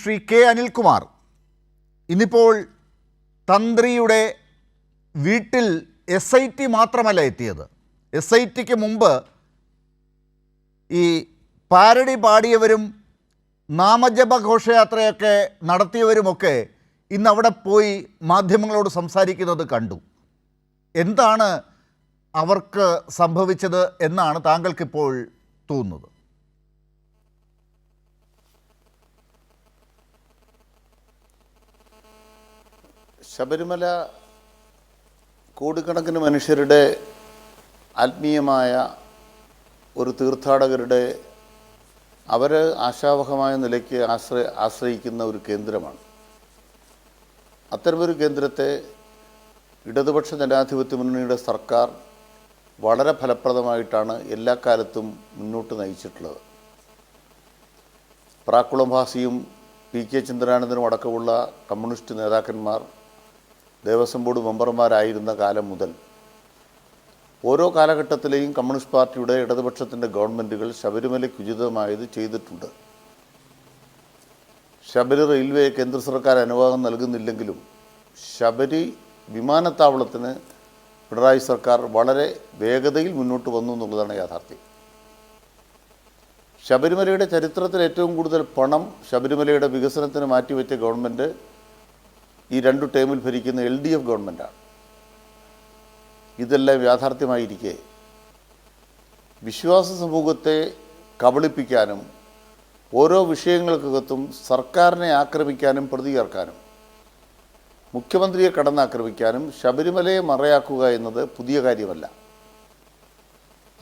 Shri K Anilkumar. ഇന്നിപ്പോൾ തന്ത്രിയുടെ വീട്ടിൽ S I T മാത്രമല്ല എത്തിയത്. എസ് ഐ ടിക്ക് മുമ്പ് ഈ പാരടി പാടിയവരും നാമജപ ഘോഷയാത്രയൊക്കെ നടത്തിയവരുമൊക്കെ ഇന്ന് അവിടെ പോയി മാധ്യമങ്ങളോട് സംസാരിക്കുന്നത് കണ്ടു. എന്താണ് അവർക്ക് സംഭവിച്ചത് എന്നാണ് താങ്കൾക്കിപ്പോൾ തോന്നുന്നത്? ശബരിമല കോടിക്കണക്കിന് മനുഷ്യരുടെ ആത്മീയമായ ഒരു തീർത്ഥാടകരുടെ അവർ ആശാവഹമായ നിലയ്ക്ക് ആശ്രയ ആശ്രയിക്കുന്ന ഒരു കേന്ദ്രമാണ്. അത്തരമൊരു കേന്ദ്രത്തെ ഇടതുപക്ഷ ജനാധിപത്യ മുന്നണിയുടെ സർക്കാർ വളരെ ഫലപ്രദമായിട്ടാണ് എല്ലാ കാലത്തും മുന്നോട്ട് നയിച്ചിട്ടുള്ളത്. പ്രാക്കുളം ഭാസിയും പി കെ ചന്ദ്രാനന്ദനും അടക്കമുള്ള കമ്മ്യൂണിസ്റ്റ് നേതാക്കന്മാർ ദേവസ്വം ബോർഡ് മെമ്പർമാരായിരുന്ന കാലം മുതൽ ഓരോ കാലഘട്ടത്തിലെയും കമ്മ്യൂണിസ്റ്റ് പാർട്ടിയുടെ ഇടതുപക്ഷത്തിന്റെ ഗവൺമെന്റുകൾ ശബരിമലയ്ക്ക് ഉചിതമായത് ചെയ്തിട്ടുണ്ട്. ശബരി റെയിൽവേ കേന്ദ്ര സർക്കാർ അനുവാദം നൽകുന്നില്ലെങ്കിലും ശബരി വിമാനത്താവളത്തിന് പിണറായി സർക്കാർ വളരെ വേഗതയിൽ മുന്നോട്ട് വന്നു എന്നുള്ളതാണ് യാഥാർത്ഥ്യം. ശബരിമലയുടെ ചരിത്രത്തിൽ ഏറ്റവും കൂടുതൽ പണം ശബരിമലയുടെ വികസനത്തിന് മാറ്റിവെച്ച ഗവൺമെന്റ് ഈ രണ്ടു ടേമിൽ ഭരിക്കുന്ന എൽ ഡി എഫ് ഗവൺമെന്റാണ് ഇതെല്ലാം യാഥാർത്ഥ്യമായിരിക്കെ. വിശ്വാസ സമൂഹത്തെ കബളിപ്പിക്കാനും ഓരോ വിഷയങ്ങൾക്കകത്തും സർക്കാരിനെ ആക്രമിക്കാനും പ്രതി ചേർക്കാനും മുഖ്യമന്ത്രിയെ കടന്നാക്രമിക്കാനും ശബരിമലയെ മറയാക്കുക എന്നത് പുതിയ കാര്യമല്ല.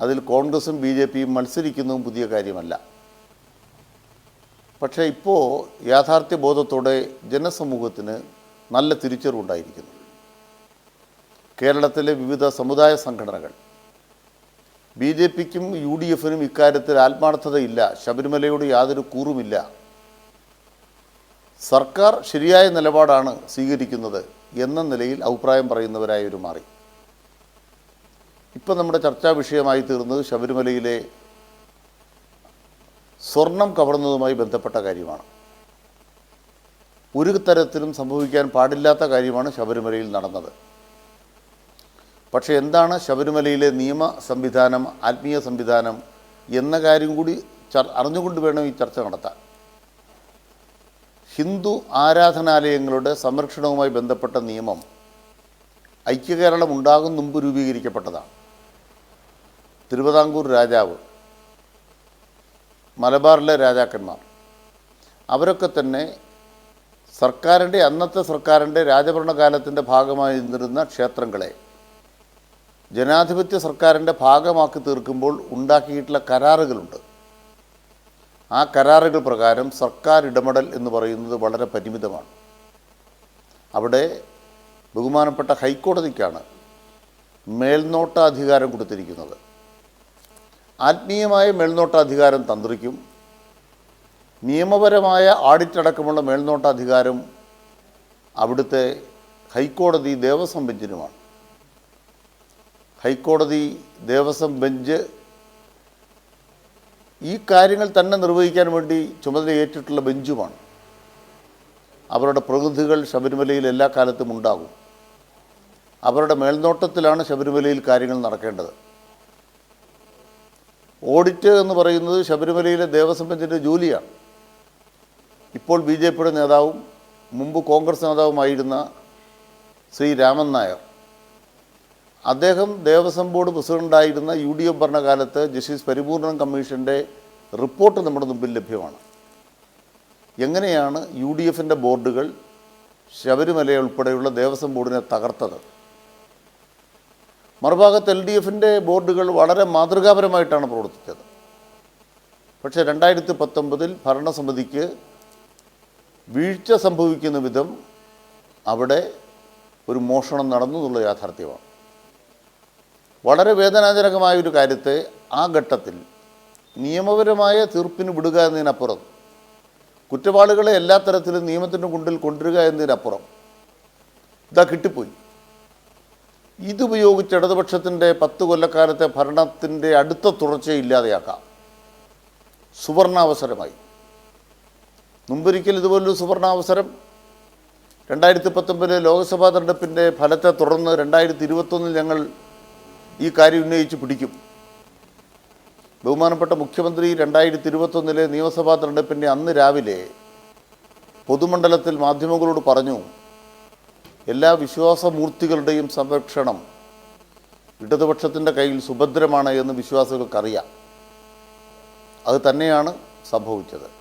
അതിൽ കോൺഗ്രസും ബി ജെ പിയും മത്സരിക്കുന്നതും പുതിയ കാര്യമല്ല. പക്ഷേ ഇപ്പോൾ യാഥാർത്ഥ്യബോധത്തോടെ ജനസമൂഹത്തിന് നല്ല തിരിച്ചറിവുണ്ടായിരിക്കുന്നു. കേരളത്തിലെ വിവിധ സമുദായ സംഘടനകൾ ബി ജെ പിക്കും യു ഡി എഫിനും ഇക്കാര്യത്തിൽ ആത്മാർത്ഥതയില്ല ശബരിമലയോട് യാതൊരു കൂറുമില്ല. സർക്കാർ ശരിയായ നിലപാടാണ് സ്വീകരിക്കുന്നത് എന്ന നിലയിൽ അഭിപ്രായം പറയുന്നവരായൊരു മാറി. ഇപ്പം നമ്മുടെ ചർച്ചാ വിഷയമായി തീർന്നത് ശബരിമലയിലെ സ്വർണം കവർന്നതുമായി ബന്ധപ്പെട്ട കാര്യമാണ്. ഒരു തരത്തിലും സംഭവിക്കാൻ പാടില്ലാത്ത കാര്യമാണ് ശബരിമലയിൽ നടന്നത്. പക്ഷേ എന്താണ് ശബരിമലയിലെ നിയമ സംവിധാനം ആത്മീയ സംവിധാനം എന്ന കാര്യം കൂടി ചർ അറിഞ്ഞുകൊണ്ട് വേണം ഈ ചർച്ച നടത്താൻ. ഹിന്ദു ആരാധനാലയങ്ങളുടെ സംരക്ഷണവുമായി ബന്ധപ്പെട്ട നിയമം ഐക്യകേരളം ഉണ്ടാകും മുമ്പ് രൂപീകരിക്കപ്പെട്ടതാണ്. തിരുവിതാംകൂർ രാജാവ് മലബാറിലെ രാജാക്കന്മാർ അവരൊക്കെ തന്നെ സർക്കാരിന്റെ അന്നത്തെ സർക്കാരിന്റെ രാജഭരണകാലത്തിന്റെ ഭാഗമായി നിന്നിരുന്ന ക്ഷേത്രങ്ങളെ ജനാധിപത്യ സർക്കാരിന്റെ ഭാഗമാക്കി തീർക്കുമ്പോൾ ഉണ്ടാക്കിയിട്ടുള്ള കരാറുകളുണ്ട്. ആ കരാറുകൾ പ്രകാരം സർക്കാർ ഇടപെടൽ എന്ന് പറയുന്നത് വളരെ പരിമിതമാണ്. അവിടെ ബഹുമാനപ്പെട്ട ഹൈക്കോടതിക്കാണ് മേൽനോട്ടാധികാരം കൊടുത്തിരിക്കുന്നത്. ആത്മീയമായ മേൽനോട്ടാധികാരം തന്ത്രിക്കും നിയമപരമായ ആഡിറ്റ് അടക്കമുള്ള മേൽനോട്ടാധികാരം അവിടുത്തെ ഹൈക്കോടതി ദേവസ്വം ബെഞ്ചിനുമാണ്. ഹൈക്കോടതി ദേവസ്വം ബെഞ്ച് ഈ കാര്യങ്ങൾ തന്നെ നിർവഹിക്കാൻ വേണ്ടി ചുമതലയേറ്റിട്ടുള്ള ബെഞ്ചുമാണ്. അവരുടെ പ്രകൃതികൾ ശബരിമലയിൽ എല്ലാ കാലത്തും ഉണ്ടാകും. അവരുടെ മേൽനോട്ടത്തിലാണ് ശബരിമലയിൽ കാര്യങ്ങൾ നടക്കേണ്ടത്. ഓഡിറ്റ് എന്ന് പറയുന്നത് ശബരിമലയിലെ ദേവസ്വം ബെഞ്ചിന്റെ ജോലിയാണ്. ഇപ്പോൾ ബി ജെ പിയുടെ നേതാവും മുമ്പ് കോൺഗ്രസ് നേതാവുമായിരുന്ന ശ്രീ രാമൻ നായർ. അദ്ദേഹം ദേവസ്വം ബോർഡ് പ്രസിഡന്റായിരുന്ന യു ഡി എഫ് ഭരണകാലത്ത് ജസ്റ്റിസ് പരിപൂർണൻ കമ്മീഷന്റെ റിപ്പോർട്ട് നമ്മുടെ മുമ്പിൽ ലഭ്യമാണ്. എങ്ങനെയാണ് യു ഡി എഫിന്റെ ബോർഡുകൾ ശബരിമല ഉൾപ്പെടെയുള്ള ദേവസ്വം ബോർഡിനെ തകർത്തത്? മറുഭാഗത്ത് എൽ ഡി എഫിന്റെ ബോർഡുകൾ വളരെ മാതൃകാപരമായിട്ടാണ് പ്രവർത്തിച്ചത്. പക്ഷേ രണ്ടായിരത്തി പത്തൊമ്പതിൽ ഭരണസമിതിക്ക് വീഴ്ച സംഭവിക്കുന്ന വിധം അവിടെ ഒരു മോഷണം നടന്നു എന്നുള്ള യാഥാർത്ഥ്യമാണ്. വളരെ വേദനാജനകമായ ഒരു കാര്യത്തെ ആ ഘട്ടത്തിൽ നിയമപരമായ തീർപ്പിന് വിടുക എന്നതിനപ്പുറം കുറ്റവാളികളെ എല്ലാ തരത്തിലും നിയമത്തിന്റെ മുണ്ടിൽ കൊണ്ടുവരിക എന്നതിനപ്പുറം ഇതാ കിട്ടിപ്പോയി. ഇതുപയോഗിച്ച് ഇടതുപക്ഷത്തിന്റെ പത്ത് കൊല്ലക്കാലത്തെ ഭരണത്തിന്റെ അടുത്ത തുടർച്ചയെ ഇല്ലാതെയാക്കാം. സുവർണാവസരമായി. മുമ്പൊരിക്കൽ ഇതുപോലൊരു സുവർണാവസരം. രണ്ടായിരത്തി പത്തൊമ്പതിലെ ലോക്സഭാ തെരഞ്ഞെടുപ്പിന്റെ ഫലത്തെ തുടർന്ന് രണ്ടായിരത്തി ഇരുപത്തൊന്നിൽ ഞങ്ങൾ ഈ കാര്യം ഉന്നയിച്ച് പിടിക്കും. ബഹുമാനപ്പെട്ട മുഖ്യമന്ത്രി രണ്ടായിരത്തി ഇരുപത്തൊന്നിലെ നിയമസഭാ തെരഞ്ഞെടുപ്പിന്റെ അന്ന് രാവിലെ പൊതുമണ്ഡലത്തിൽ മാധ്യമങ്ങളോട് പറഞ്ഞു എല്ലാ വിശ്വാസമൂർത്തികളുടെയും സംരക്ഷണം ഇടതുപക്ഷത്തിന്റെ കയ്യിൽ സുഭദ്രമാണ് എന്ന് വിശ്വാസികൾക്കറിയാം. അത് തന്നെയാണ് സംഭവിച്ചത്.